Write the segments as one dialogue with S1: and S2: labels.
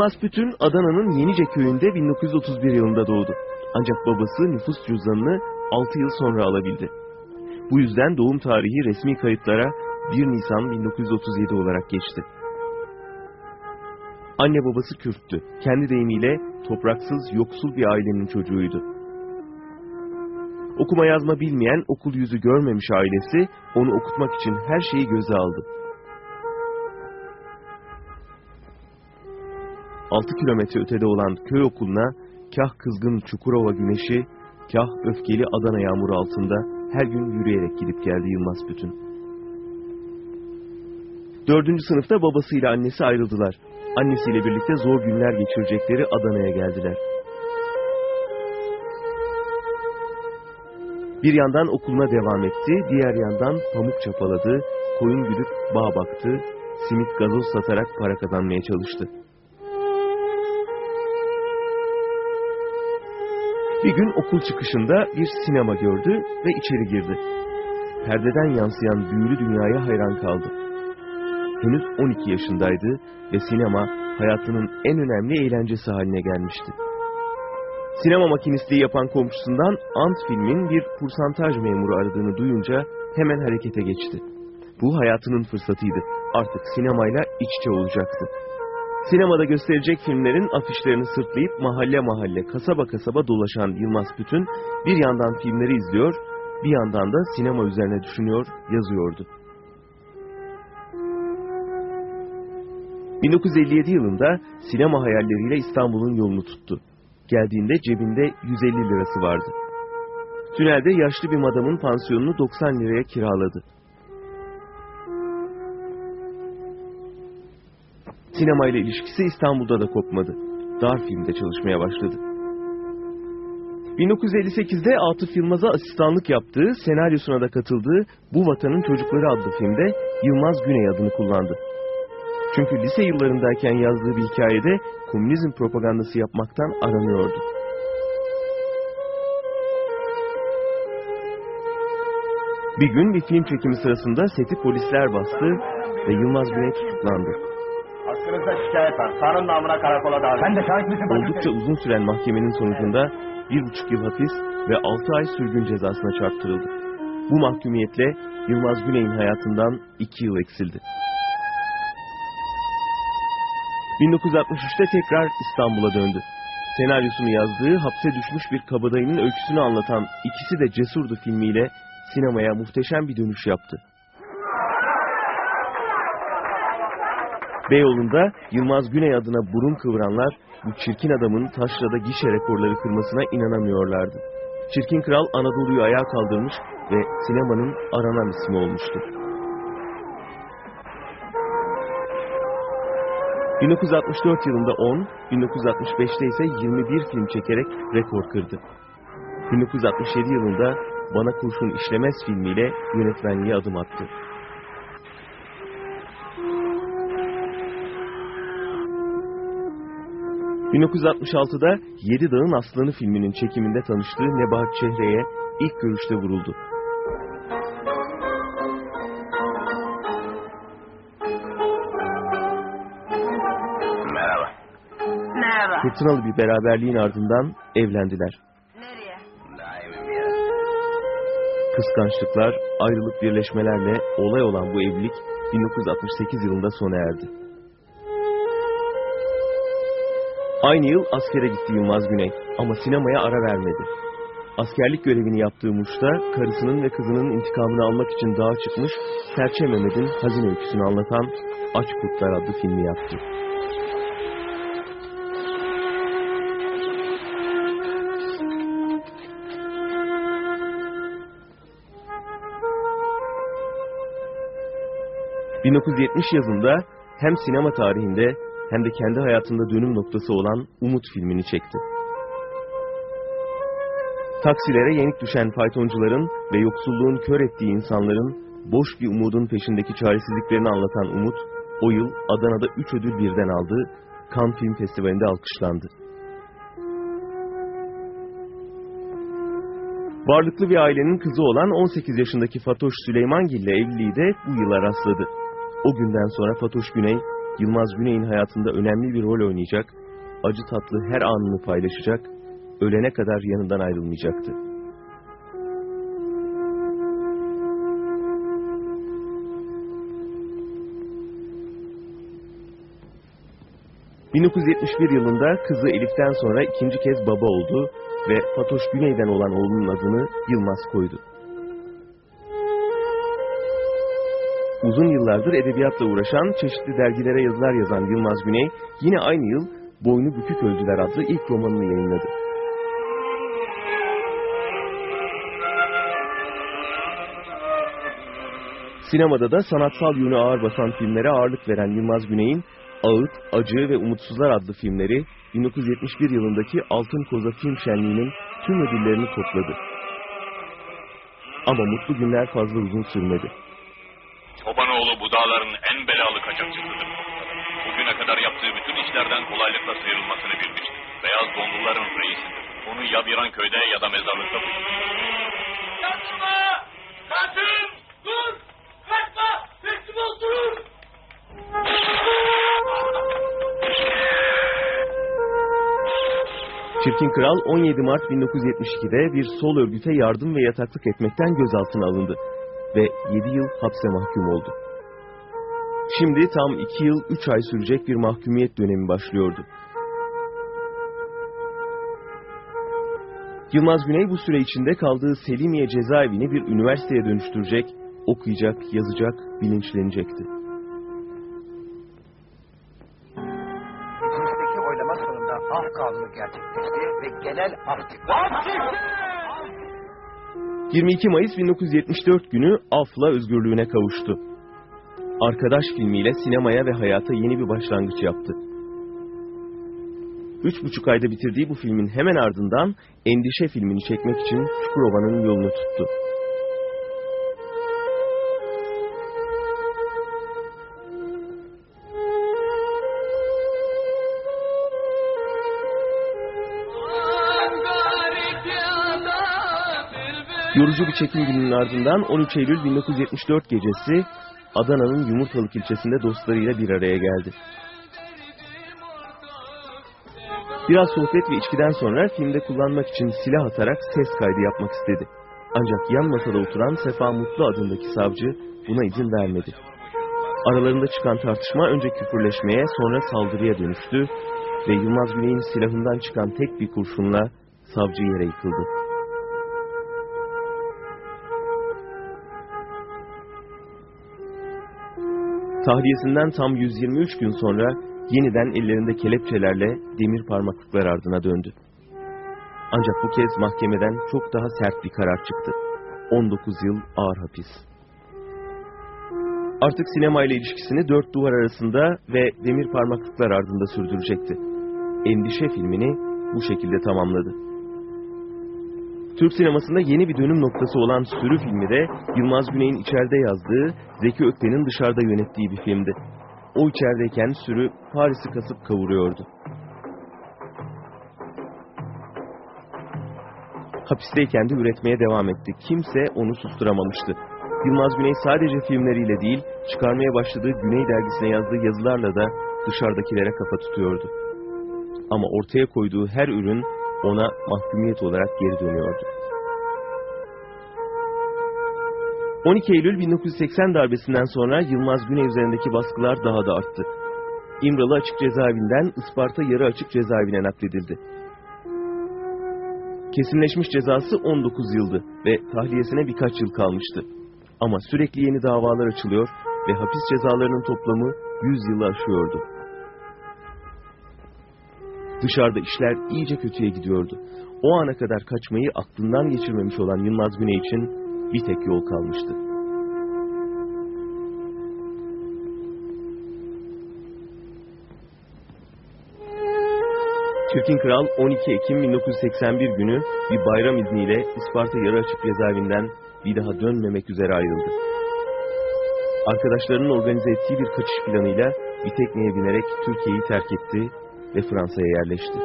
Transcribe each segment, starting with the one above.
S1: Yılmaz Pütün Adana'nın Yenice köyünde 1931 yılında doğdu. Ancak babası nüfus cüzdanını 6 yıl sonra alabildi. Bu yüzden doğum tarihi resmi kayıtlara 1 Nisan 1937 olarak geçti. Anne babası Kürttü. Kendi deyimiyle topraksız, yoksul bir ailenin çocuğuydu. Okuma yazma bilmeyen, okul yüzü görmemiş ailesi onu okutmak için her şeyi göze aldı. 6 kilometre ötede olan köy okuluna kah kızgın Çukurova güneşi, kah öfkeli Adana yağmuru altında her gün yürüyerek gidip geldi Yılmaz Bütün. Dördüncü sınıfta babasıyla annesi ayrıldılar. Annesiyle birlikte zor günler geçirecekleri Adana'ya geldiler. Bir yandan okuluna devam etti, diğer yandan pamuk çapaladı, koyun güdüp bağ baktı, simit gazoz satarak para kazanmaya çalıştı. Bir gün okul çıkışında bir sinema gördü ve içeri girdi. Perdeden yansıyan büyülü dünyaya hayran kaldı. Henüz 12 yaşındaydı ve sinema hayatının en önemli eğlencesi haline gelmişti. Sinema makinistliği yapan komşusundan Ant filmin bir kursantaj memuru aradığını duyunca hemen harekete geçti. Bu hayatının fırsatıydı. Artık sinemayla iç içe olacaktı. Sinemada gösterecek filmlerin afişlerini sırtlayıp mahalle mahalle, kasaba kasaba dolaşan Yılmaz Bütün bir yandan filmleri izliyor, bir yandan da sinema üzerine düşünüyor, yazıyordu. 1957 yılında sinema hayalleriyle İstanbul'un yolunu tuttu. Geldiğinde cebinde 150 lirası vardı. Tünelde yaşlı bir madamın pansiyonunu 90 liraya kiraladı. Sinemayla ilişkisi İstanbul'da da kopmadı. Dar filmde çalışmaya başladı. 1958'de Atıf Yılmaz'a asistanlık yaptığı, senaryosuna da katıldığı Bu Vatanın Çocukları adlı filmde Yılmaz Güney adını kullandı. Çünkü lise yıllarındayken yazdığı bir hikayede komünizm propagandası yapmaktan aranıyordu. Bir gün bir film çekimi sırasında seti polisler bastı ve Yılmaz Güney tutuklandı.
S2: Hakkınızda şikayet var. Tanrı'nın namına karakola davet. Sen de şahit misin?
S1: Oldukça uzun süren mahkemenin sonucunda bir buçuk yıl hapis ve altı ay sürgün cezasına çarptırıldı. Bu mahkumiyetle Yılmaz Güney'in hayatından iki yıl eksildi. 1963'te tekrar İstanbul'a döndü. Senaryosunu yazdığı hapse düşmüş bir kabadayının öyküsünü anlatan ikisi de cesurdu filmiyle sinemaya muhteşem bir dönüş yaptı. Beyoğlu'nda Yılmaz Güney adına burun kıvıranlar bu çirkin adamın taşrada gişe rekorları kırmasına inanamıyorlardı. Çirkin Kral Anadolu'yu ayağa kaldırmış ve sinemanın aranan ismi olmuştu. 1964 yılında 10, 1965'te ise 21 film çekerek rekor kırdı. 1967 yılında Bana Kurşun İşlemez filmiyle yönetmenliğe adım attı. ...1966'da Yedi Dağın Aslanı filminin çekiminde tanıştığı Nebahat Çehre'ye ilk görüşte vuruldu.
S2: Merhaba.
S3: Merhaba.
S1: Fırtınalı bir beraberliğin ardından evlendiler.
S3: Nereye?
S2: Daimi bir yere.
S1: Kıskançlıklar, ayrılık birleşmelerle olay olan bu evlilik 1968 yılında sona erdi. Aynı yıl askere gitti Yılmaz Güney ama sinemaya ara vermedi. Askerlik görevini yaptığı Muş'ta karısının ve kızının intikamını almak için dağa çıkmış Serçe Mehmet'in hazin öyküsünü anlatan Aç Kurtlar adlı filmi yaptı. ...1970 yazında hem sinema tarihinde hem de kendi hayatında dönüm noktası olan Umut filmini çekti. Taksilere yenik düşen faytoncuların ve yoksulluğun kör ettiği insanların boş bir umudun peşindeki çaresizliklerini anlatan Umut, o yıl Adana'da 3 ödül birden aldı, Cannes Film Festivali'nde alkışlandı. Varlıklı bir ailenin kızı olan 18 yaşındaki Fatoş Süleymangil ile evliliği de bu yıla rastladı. O günden sonra Fatoş Güney Yılmaz Güney'in hayatında önemli bir rol oynayacak, acı tatlı her anını paylaşacak, ölene kadar yanından ayrılmayacaktı. ...1971 yılında kızı Elif'ten sonra ikinci kez baba oldu ve Fatoş Güney'den olan oğlunun adını Yılmaz koydu. Uzun yıllardır edebiyatla uğraşan, çeşitli dergilere yazılar yazan Yılmaz Güney, yine aynı yıl Boynu Bükük Öldüler adlı ilk romanını yayınladı. Sinemada da sanatsal yönü ağır basan filmlere ağırlık veren Yılmaz Güney'in Ağıt, Acı ve Umutsuzlar adlı filmleri 1971 yılındaki Altın Koza Film Şenliği'nin tüm ödüllerini topladı. Ama mutlu günler fazla uzun sürmedi.
S4: Bu dağların en belalı kaçakçısıdır. Bugüne kadar yaptığı bütün işlerden kolaylıkla sıyrılmasını bilmiştir. Beyaz donluların reisidir. Onu ya Biranköy'de ya da mezarlıkta bulur.
S5: Kaçma! Kaçın! Dur! Kaçma! Teslim ol dur!
S1: Çirkin Kral 17 Mart 1972'de bir sol örgüte yardım ve yataklık etmekten gözaltına alındı ve 7 yıl hapse mahkum oldu. Şimdi tam 2 yıl 3 ay sürecek bir mahkumiyet dönemi başlıyordu. Yılmaz Güney bu süre içinde kaldığı Selimiye cezaevini bir üniversiteye dönüştürecek, okuyacak, yazacak, bilinçlenecekti.
S2: Meclisteki oylama sonunda af kanunu gerçekleşti ve genel af çıktı.
S1: 22 Mayıs 1974 günü Af'la özgürlüğüne kavuştu. Arkadaş filmiyle sinemaya ve hayata yeni bir başlangıç yaptı. Üç buçuk ayda bitirdiği bu filmin hemen ardından Endişe filmini çekmek için Çukurova'nın yolunu tuttu. Yorucu bir çekim gününün ardından 13 Eylül 1974 gecesi Adana'nın Yumurtalık ilçesinde dostlarıyla bir araya geldi. Biraz sohbet ve içkiden sonra filmde kullanmak için silah atarak ses kaydı yapmak istedi. Ancak yan masada oturan Sefa Mutlu adındaki savcı buna izin vermedi. Aralarında çıkan tartışma önce küfürleşmeye sonra saldırıya dönüştü ve Yılmaz Güney'in silahından çıkan tek bir kurşunla savcı yere yıkıldı. Tahliyesinden tam 123 gün sonra yeniden ellerinde kelepçelerle demir parmaklıklar ardına döndü. Ancak bu kez mahkemeden çok daha sert bir karar çıktı. 19 yıl ağır hapis. Artık sinemayla ilişkisini dört duvar arasında ve demir parmaklıklar ardında sürdürecekti. Endişe filmini bu şekilde tamamladı. Türk sinemasında yeni bir dönüm noktası olan Sürü filmi de Yılmaz Güney'in içeride yazdığı, Zeki Ökten'in dışarıda yönettiği bir filmdi. O içerideyken Sürü Paris'i kasıp kavuruyordu. Hapisteyken de üretmeye devam etti. Kimse onu susturamamıştı. Yılmaz Güney sadece filmleriyle değil, çıkarmaya başladığı Güney dergisine yazdığı yazılarla da dışarıdakilere kafa tutuyordu. Ama ortaya koyduğu her ürün ona mahkumiyet olarak geri dönüyordu. 12 Eylül 1980 darbesinden sonra Yılmaz Güney üzerindeki baskılar daha da arttı. İmralı Açık Cezaevinden Isparta Yarı Açık Cezaevine nakledildi. Kesinleşmiş cezası 19 yıldı ve tahliyesine birkaç yıl kalmıştı. Ama sürekli yeni davalar açılıyor ve hapis cezalarının toplamı 100 yılı aşıyordu. Dışarıda işler iyice kötüye gidiyordu. O ana kadar kaçmayı aklından geçirmemiş olan Yılmaz Güney için bir tek yol kalmıştı. Çirkin Kral 12 Ekim 1981 günü bir bayram izniyle Isparta Yarı Açık Cezaevinden bir daha dönmemek üzere ayrıldı. Arkadaşlarının organize ettiği bir kaçış planıyla bir tekneye binerek Türkiye'yi terk etti ve Fransa'ya yerleşti.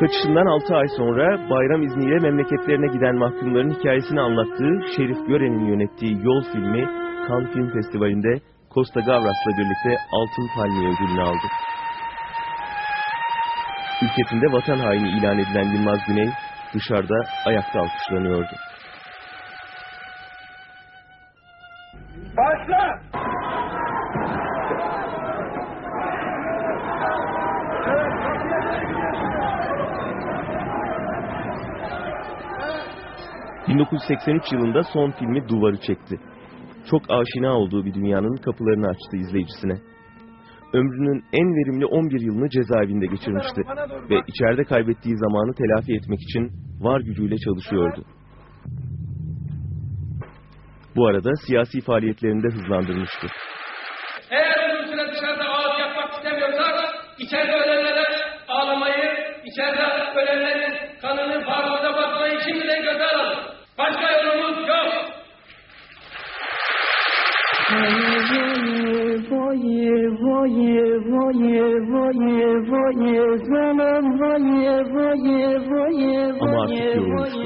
S1: Kaçışından 6 ay sonra bayram izniyle memleketlerine giden mahkumların hikayesini anlattığı Şerif Gören'in yönettiği Yol filmi Cannes Film Festivali'nde Costa Gavras'la birlikte Altın Palmiye ödülünü aldı. Ülkesinde vatan haini ilan edilen Yılmaz Güney dışarıda ayakta alkışlanıyordu. 1983 yılında son filmi Duvarı çekti. Çok aşina olduğu bir dünyanın kapılarını açtı izleyicisine. Ömrünün en verimli 11 yılını cezaevinde geçirmişti ve içeride kaybettiği zamanı telafi etmek için var gücüyle çalışıyordu. Bu arada siyasi faaliyetlerini de hızlandırmıştı.
S5: Eğer uzun süre dışarıda ağıt yapmak istemiyorsak, içeride ölenlere ağlamayı, içeride ölenlerin kanını bağrımıza basmayı şimdiden göze alalım. Başka yolumuz yok.
S1: Ama artık yorulmuştu.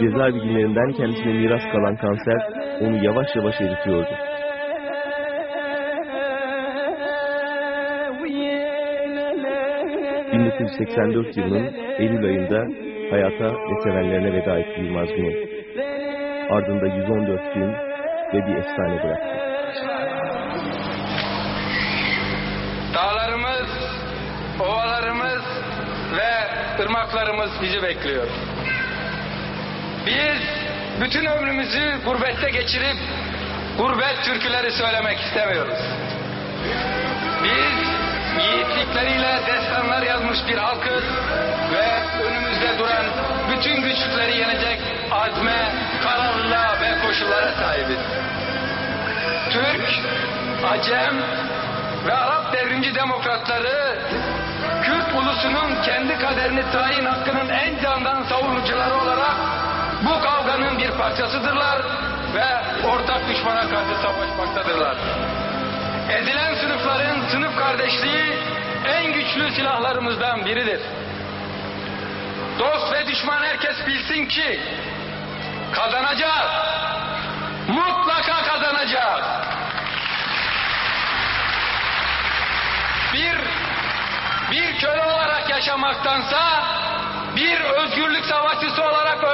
S1: Cezaevi günlerinden kendisine miras kalan kanser onu yavaş yavaş eritiyordu. ...1984 yılının Eylül ayında hayata ve sevenlerine veda etti Yılmaz Güney. Ardında 114 film ve bir efsane bıraktı.
S6: Dağlarımız, ovalarımız ve ırmaklarımız bizi bekliyor. Biz bütün ömrümüzü gurbette geçirip gurbet türküleri söylemek istemiyoruz. Biz yiğitlikleriyle destanlar yazmış bir halkız ve önümüzde duran bütün güçlükleri yenecek azme, kararlılığa ve koşullara sahibiz. Türk, Acem ve Arap devrimci demokratları Kürt ulusunun kendi kaderini tayin hakkının en candan savunucuları olarak bu kavganın bir parçasıdırlar ve ortak düşmana karşı savaşmaktadırlar. Ezilen sınıfların sınıf kardeşliği en güçlü silahlarımızdan biridir. Düşman herkes bilsin ki kazanacağız. Mutlaka kazanacağız. bir bir köle olarak yaşamaktansa bir özgürlük savaşçısı olarak